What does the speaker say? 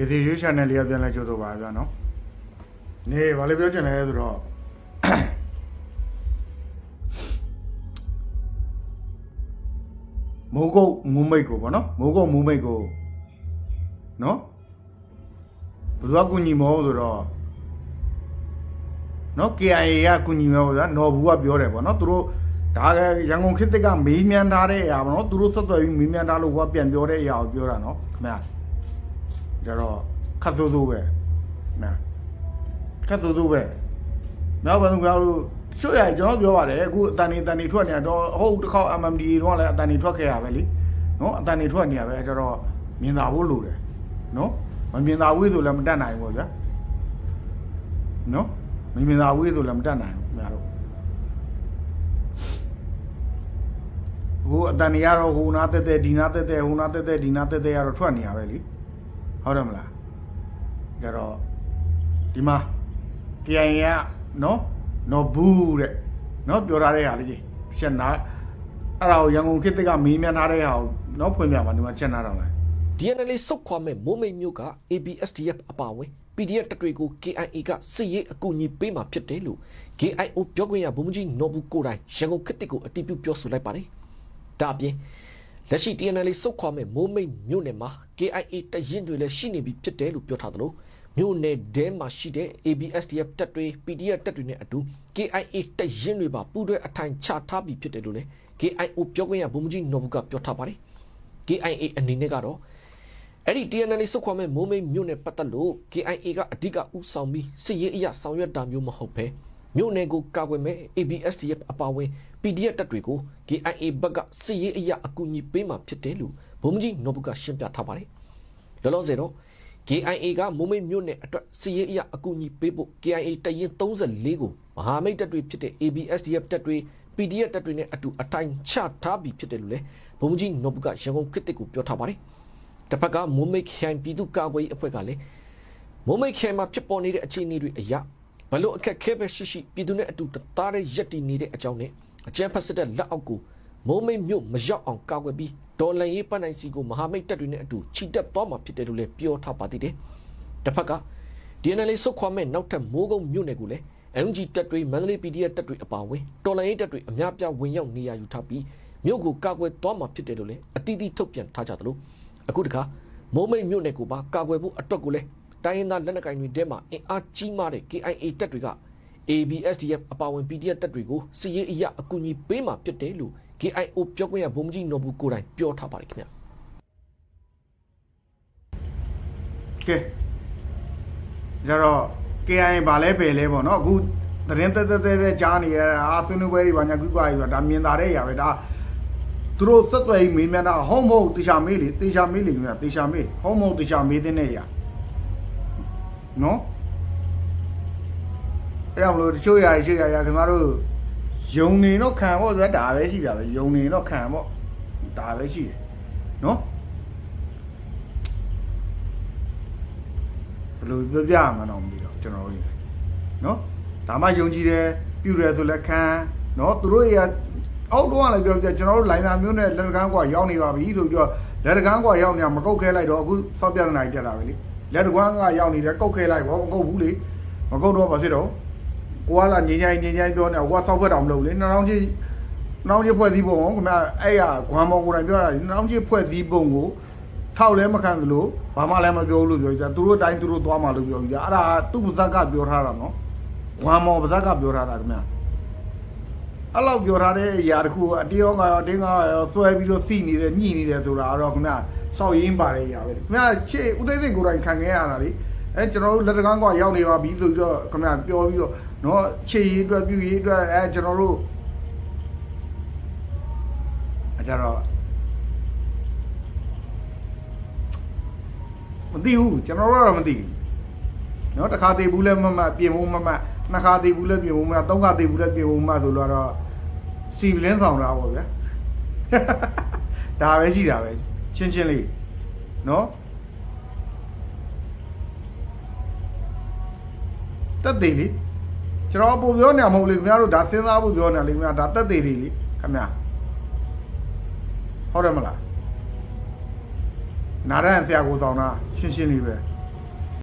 KCU channel လေးကပြန်လဲကြိုးတော့ပါဗျာနော်နေဘာလဲပြောချင်လဲဆိုတော့မိုးကုတ်မူမိတ်ကိုပေါ့နော်မိုးကုတ်မူမိတ်ကိုနော်ဘယ်သူကကူညီမဟုတ်ဆိုတော့နော် KIA ကကူညီမယ်ပေါ့ဗျာနော်ဘူးကပြောတယ်ပေါ့နော်သူတို့ဒါကရန်ကုန်ခေတ်သစ်ကမေးမြန်းထားတဲ့အရာပေါ့နော်သူတို့ဆက်သွယ်ပြီးမေးမြန်းထားလို့ဟိုကပြန်ပြောတဲ့အရာကိုပြောတာနော်ခင်ဗျာ ကြတော့ခတ်ဆိုးဆိုးပဲနာခတ်ဆိုးဆိုးပဲနောက်ဘာလို့ကြောက်လို့ချွတ်ရကျွန်တော်ပြောပါတယ်အခုအတန်နေတန်နေထွက်နေတော့ဟုတ်တစ်ခေါက် MMD တော့လည်းအတန်နေထွက်ခဲ့ရပဲလीနော်အတန်နေထွက်နေရပဲကျတော့မြင်သာဖို့လိုတယ်နော်မမြင်သာဝေးဆိုလည်းမတတ်နိုင်ဘူးဗျာနော်မမြင်သာဝေးဆိုလည်းမတတ်နိုင်ဘူးခင်ဗျားတို့ဟိုအတန်နေရတော့ဟိုနာတက်တက်ဒီနာတက်တက်ဟိုနာတက်တက်ဒီနာတက်တက်ရတော့ထွက်နေရပဲလी ဟုတ်တယ်မလားကြတော့ဒီမှာ KIA ကနော်နော်ဘူးတဲ့နော်ပြောထားတဲ့ဟာလေးကြီးချက်နာအဲ့ဒါကိုရန်ကုန်ခေတ်တက်ကမေးမြန်းထားတဲ့ဟာကိုနော်ဖွင့်ပြပါဒီမှာချက်နာတော့လား DNL စုတ်ခွာမဲ့မိုးမိတ်မျိုးက ABSDF အပါအဝင် PDF တပ်တွေကို KIA ကစစ်ရေးအကူအညီပေးမှာဖြစ်တယ်လို့ KIO ပြောခွင့်ရဗိုလ်မှူးကြီးနော်ဘူးကိုတိုင်ရန်ကုန်ခေတ်တစ်ကိုအတည်ပြုပြောဆိုလိုက်ပါတယ်။ဒါအပြင် လက်ရှိ DNL စုတ်ခွာမဲ့မိုးမိတ်မျိုးနယ်မှာ KIA တရင်တွေလည်းရှိနေပြီဖြစ်တယ်လို့ပြောထားသလိုမြို့နယ်တဲမှာရှိတဲ့ ABSDF တပ်တွေ PDF တပ်တွေနဲ့အတူ KIA တရင်တွေပါပူးတွဲအထိုင်ချထားပြီးဖြစ်တယ်လို့လည်း KIO ပြောခွင့်ရဗိုလ်မှူးကြီးနော်ဘူးကပြောထားပါတယ်။ KIA အနေနဲ့ကတော့အဲ့ဒီ TNL စုခွာမဲ့မိုးမိတ်မြို့နယ်ပတ်သက်လို့ KIA ကအဓိကဥဆောင်ပြီးစစ်ရေးအရာဆောင်ရွက်တာမျိုးမဟုတ်ပဲ မြို့နယ်ကိုကာကွယ်မဲ့ ABSDF အပါအဝင် PDF တပ်တွေကို KIA ဘက်ကစစ်ရေးအရာအကူအညီပေးမှဖြစ်တယ်လို့ဗိုလ်မှူးကြီးနော်ဘူးကရှင်းပြထားပါတယ်။လောလောဆယ်တော့ KIA ကမိုးမိတ်မြို့နယ်အတွက်စစ်ရေးအရာအကူအညီပေးဖို့ KIA တရင်34ကိုမဟာမိတ်တပ်တွေဖြစ်တဲ့ ABSDF တပ်တွေ PDF တပ်တွေနဲ့အတူအထိုင်ချထားပြီးဖြစ်တယ်လို့လည်းဗိုလ်မှူးကြီးနော်ဘူးကရန်ကုန်ခေတ်တစ်ကိုပြောထားပါတယ်။တစ်ဖက်ကမိုးမိတ်ခိုင်ပြည်သူ့ကာကွယ်ရေးအဖွဲ့ကလည်းမိုးမိတ်ခိုင်မှာဖြစ်ပေါ်နေတဲ့အခြေအနေတွေအရ ဘလို့အခက်ခဲပဲရှိရှိပြည်သူနဲ့အတူတသားတည်းရက်တည်နေတဲ့အကြောင်းနဲ့အကြမ်းဖက်စစ်တပ်လက်အောက်ကိုမိုးမိတ်မြို့မရောက်အောင်ကာကွယ်ပြီးဒေါ်လန်ရေးပတ်နိုင်စီကိုမဟာမိတ်တပ်တွေနဲ့အတူချီတက်သွားမှာဖြစ်တယ်လို့လည်းပြောထားပါသေးတယ်။တစ်ဖက်က DNL စုခွာမဲ့နောက်ထပ်မိုးကုတ်မြို့နယ်ကိုလည်း MG တပ်တွေမန္တလေး PDF တပ်တွေအပါအဝင်တော်လန်ရေးတပ်တွေအများပြားဝင်ရောက်နေရာယူထားပြီးမြို့ကိုကာကွယ်သွားမှာဖြစ်တယ်လို့လည်းအတိအသီးထုတ်ပြန်ထားကြသလိုအခုတခါမိုးမိတ်မြို့နယ်ကိုပါကာကွယ်ဖို့အတွက်ကိုလဲ တိုင်းရင်းသားလက်နက်ကိုင်တွေထဲမှာအင်အားကြီးမားတဲ့ KIA တပ်တွေက ABSDF အပါအဝင် PDF တပ်တွေကိုစစ်ရေးအရာအကူအညီပေးမှာဖြစ်တယ်လို့ KIO ပြောခွင့်ရဗိုလ်မှူးကြီးနော်ဘူးကိုယ်တိုင်ပြောထားပါတယ်ခင်ဗျာကဲကြတော့ KIA ဗာလဲပယ်လဲပေါ့နော်အခုသတင်းတက်တက်တက်ကြားနေရတာအာဆွေးနွေးပွဲတွေဘာညာကုကွာကြီးဆိုတာဒါမြင်သာတဲ့အရာပဲဒါသူတို့ဆက်သွယ်မေးမြန်းတာဟုတ်မဟုတ်တေချာမေးလေတေချာမေးလေခင်ဗျာတေချာမေးဟုတ်မဟုတ်တေချာမေးတဲ့အရာ နော်အဲ့ဒါမလို့တချို့ຢာတချို့ຢာຢာခင်ဗျားတို့ယုံနေတော့ခံပေါ့ဆိုဒါပဲရှိတာပဲယုံနေတော့ခံပေါ့ဒါပဲရှိတယ်နော် ဘယ်လိုပြောပြရမှန်းတော့မသိတော့ကျွန်တော်တို့ကြီးနော်ဒါမှယုံကြည်တယ်ပြုတယ်ဆိုလည်းခံနော်သူတို့တွေကအောက်တော့ကလည်းပြောပြကျွန်တော်တို့လိုင်းနာမျိုးနဲ့လက်တကန်းကွာရောက်နေပါပြီဆိုပြီးတော့လက်တကန်းကွာရောက်နေတာမကုတ်ခဲလိုက်တော့အခုစောက်ပြဿနာကြီးတက်လာပြီလေ လက်တကန်းကရောက်နေတယ်ကုတ်ခဲလိုက်ဘောမကုတ်ဘူးလေမကုတ်တော့ဘာဖြစ်တော့ကိုကလာငင်းငိုင်းငင်းငိုင်းပြောနေတာကိုကစောက်ဖက်တော်မလုပ်လေနှောင်းကြီးနှောင်းကြီးဖွဲ့စည်းပုံကိုခင်ဗျအဲ့ရဂွမ်မော်ကိုတိုင်ပြောတာနှောင်းကြီးဖွဲ့စည်းပုံကိုထောက်လည်းမခံသလိုဘာမှလည်းမပြောဘူးလို့ပြောကြသူတို့တိုင်းသူတို့သွားမှလို့ပြောကြအဲ့ဒါသူ့ပါဇက်ကပြောထားတာနော်ဝမ်မော်ပါဇက်ကပြောထားတာခင်ဗျအဲ့လောက်ပြောထားတဲ့အရာတခုအတေးရောကရောတင်းကရောဆွဲပြီးတော့စီနေတယ်ညှိနေတယ်ဆိုတာတော့ခင်ဗျ စောက်ရင်းပါတဲ့အရာပဲခင်ဗျချေဦးသိသိကိုယ်တိုင်ခံခဲ့ရတာလေအဲကျွန်တော်တို့လက်တကန်းကရောက်နေပါပြီဆိုပြီးတော့ခင်ဗျပြောပြီးတော့နော်ခြေရည်အတွက်ပြုရည်အတွက်အဲကျွန်တော်တို့အကြတော့ မသိဘူးကျွန်တော်တို့ကတော့မသိဘူးเนาะတစ်ခါသေးဘူးလဲမမပြင်ဖို့မမနှစ်ခါသေးဘူးလဲပြင်ဖို့မသုံးခါသေးဘူးလဲပြင်ဖို့မဆိုတော့စီပလင်းဆောင်တာပေါ့ဗျာဒါပဲရှိတာပဲ ချင်းချင်းလေးနော်တက်သေးလေးကျွန်တော်ပုံပြောနေမှာမဟုတ်လေခင်ဗျားတို့ဒါစဉ်းစားဖို့ပြောနေတာလေခင်ဗျားဒါတက်သေးလေးလေခင်ဗျားဟုတ်တယ်မလားနာရန်ဆရာကိုဆောင်တာရှင်းရှင်းလေးပဲ